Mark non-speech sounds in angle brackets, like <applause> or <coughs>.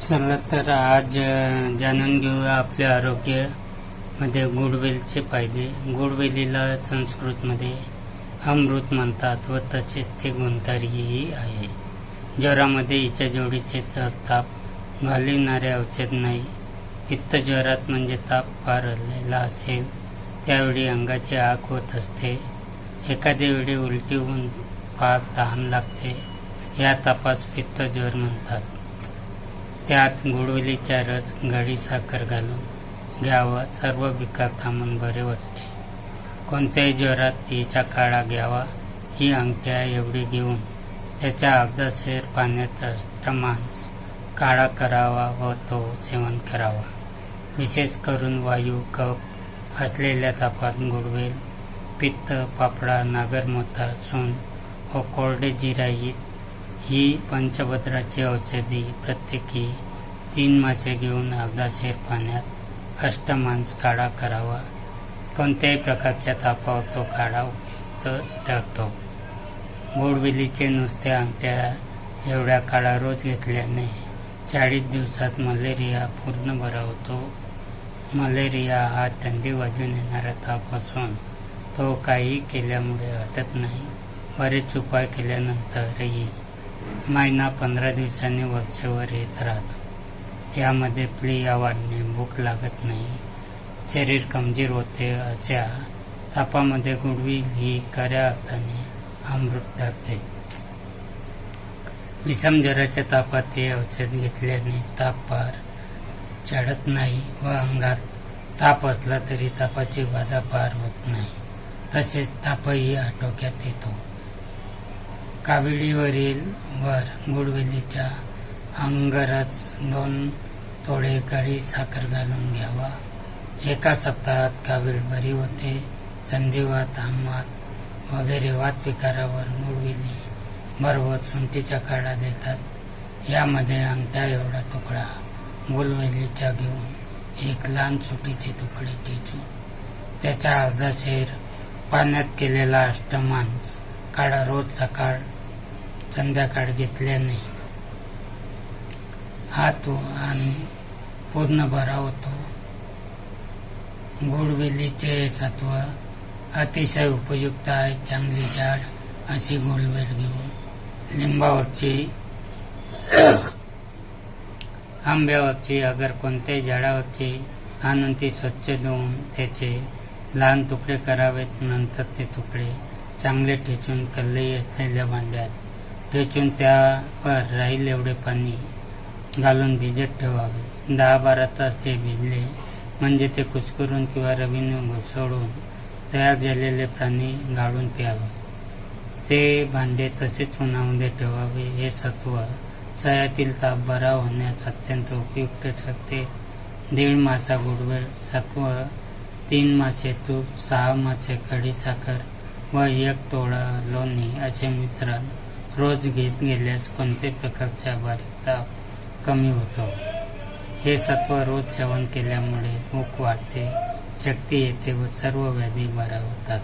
चला तर आज जाणून घेऊया आपल्या आरोग्यमध्ये गुडवेलचे फायदे. गुडवेलीला संस्कृतमध्ये अमृत म्हणतात व तसेच ते गुणकारीही आहे. ज्वरामध्ये हिच्या जोडीचे ताप घालविणारे औषध नाही. पित्त ज्वरात म्हणजे ताप फार हललेला असेल त्यावेळी अंगाची आग होत असते. एखाद्या वेळी उलटी होऊन फार तहान लागते. या तापास पित्त ज्वर म्हणतात. त्यात गुडवेलीचा रस गडी साखर घालून घ्यावा सर्व विकार थांबून बरे वाटते. कोणत्याही ज्वरात हिचा काळा घ्यावा ही अंगठ्या एवढी घेऊन त्याच्या अर्धा शेर पाण्यात अष्टमांस काळा करावा व तो सेवन करावा. विशेष करून वायू कप असलेल्या तापात गुडवेल पित्त पापडा नागरमोथा सून व कोरडे जिराईत ही पंचभद्राची औषधी प्रत्येकी तीन मासे घेऊन अर्धा शेर पाण्यात अष्टमांस काढा करावा. कोणत्याही प्रकारच्या तापावर तो काढा उपयुक्त ठरतो गोडवेलीचे नुसते आमट्या एवढ्या काळा रोज घेतल्याने चाळीस दिवसात मलेरिया पूर्ण बरा होतो. मलेरिया हा थंडी वाजून येणारा ताप असून तो काही केल्यामुळे हटत नाही. बरेच उपाय केल्यानंतरही महिना पंधरा दिवसांनी वरचेवर येत राहतो. यामध्ये प्लिया वाढणे भूक लागत नाही. शरीर कमजोर होते अशा तापामध्ये गुडवी ही खऱ्या अर्थाने अमृत ठरते विषम जराच्या तापात हे औषध घेतल्याने ताप फार चढत नाही व अंगात ताप असला तरी तापाची बाधा पार होत नाही. तसेच तापही आटोक्यात येतो. काविळीवरील वर गुडवेलीच्या अंगरस दोन थोडे कडी साखर घालून घ्यावा. एका सप्ताहात कावीळ बरी होते. संधिवात आमवात वगैरे वातविकारावर गुडवेली बरोबर सुंठीचा काळा देतात. यामध्ये अंगठा एवढा तुकडा गुलवेलीचा घेऊन एक लहान सुटीचे तुकडे टिचून त्याचा अर्धा शेर पाण्यात केलेला अष्टमांस काढा रोज सकाळ संध्याकाळ घेतल्याने हा तो आणि पूर्ण बरा होतो. गुळवेलीचे सत्व अतिशय उपयुक्त आहे चांगली झाड अशी गुळवेल घेऊन. लिंबावरची <coughs> आंब्यावरची अगर कोणत्याही झाडावरची आणून ती स्वच्छ धुवून त्याचे लहान तुकडे करावेत नंतर ते तुकडे चांगले ठेचून कल्लई असलेल्या भांड्यात ठेचून त्यावर राहील एवढे पाणी. घालून भिजत ठेवावे. दहा बारा तास ते भिजले म्हणजे ते कुचकरून किंवा रवीने घुसळून तयार झालेले प्राणी गाळून प्यावे. ते भांडे तसेच उन्हामध्ये ठेवावे. हे सत्व सयातील ताप बरा होण्यास अत्यंत उपयुक्त ठरते. दीड मासा गुडवेळ सत्व तीन मासे तूप सहा मासे खडी साखर व एक टोळा लोणी असे मिश्रण रोज घेत गेल्यास कोणत्या प्रकारचा बारीकताप कमी होतो? हे सत्व रोज सेवन केल्यामुळे भूक वाढते शक्ती येते व सर्व व्याधी बऱ्या होतात.